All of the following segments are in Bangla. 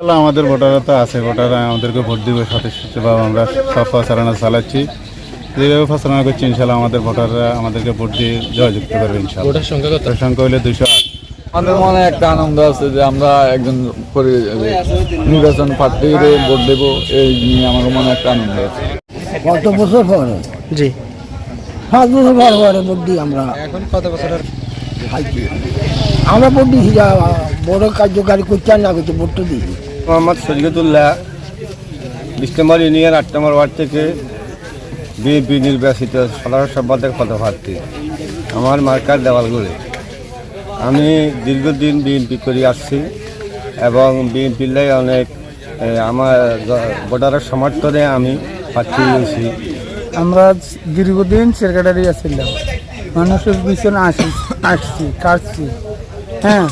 আমাদের ভোটাররা তো আছে ভোটাররা আমাদেরকে ভোট দিবে সচেতনভাবে আমরা সব প্রচারণা চালাচ্ছি। যেভাবে প্রচারণা করছি ইনশাল্লাহ আমাদের ভোটাররা আমাদেরকে ভোট দিয়ে জয়যুক্ত করবে ইনশাল্লাহ। ভোটার সংখ্যা কত? সংখ্যা হলে দুশো আট। আমাদের মনে একটা আনন্দ আছে যে আমরা একজন নির্বাচন প্রার্থীর ভোট দেব এই নিয়ে আমার মনে একটা আনন্দ আছে। কত বছর পরে? জি। পাঁচ বছর পর পরে ভোট দিই আমরা। এখন কত বছরের? খাইছি আমরা ভোট দিয়েছি যা বড় কার্যকারী করছে আর না করছে ভোটটা দিয়েছি মোহাম্মদ শরীয়তুল্লাহ, বিশ নম্বর ইউনিয়ন, আট নম্বর ওয়ার্ড থেকে বিএনপি নির্বাচিত সাধারণ সম্পাদক পদপ্রার্থী। আমার মার্কার দেওয়ালগুলি। আমি দীর্ঘদিন বিএনপি করে আসছি এবং বিএনপির অনেক আমার ভোটারের সমর্থনে আমি প্রার্থী হয়েছি। আমরা দীর্ঘদিন সেক্রেটারি আছিলাম। মানুষের পিছনে আসি, আসছি, কাটছি। হ্যাঁ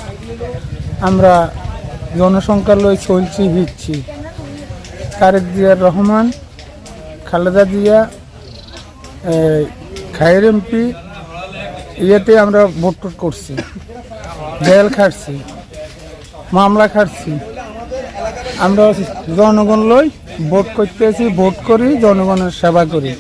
আমরা জনসংখ্যা লই চলছি হিচ্ছি তারেক জিয়ার রহমান, খালেদা জিয়া খায়ের এমপি, ইয়েতে আমরা ভোট করছি। জেল খাটছি, মামলা খাটছি। আমরা জনগণ লই ভোট করতেছি, ভোট করি, জনগণের সেবা করি।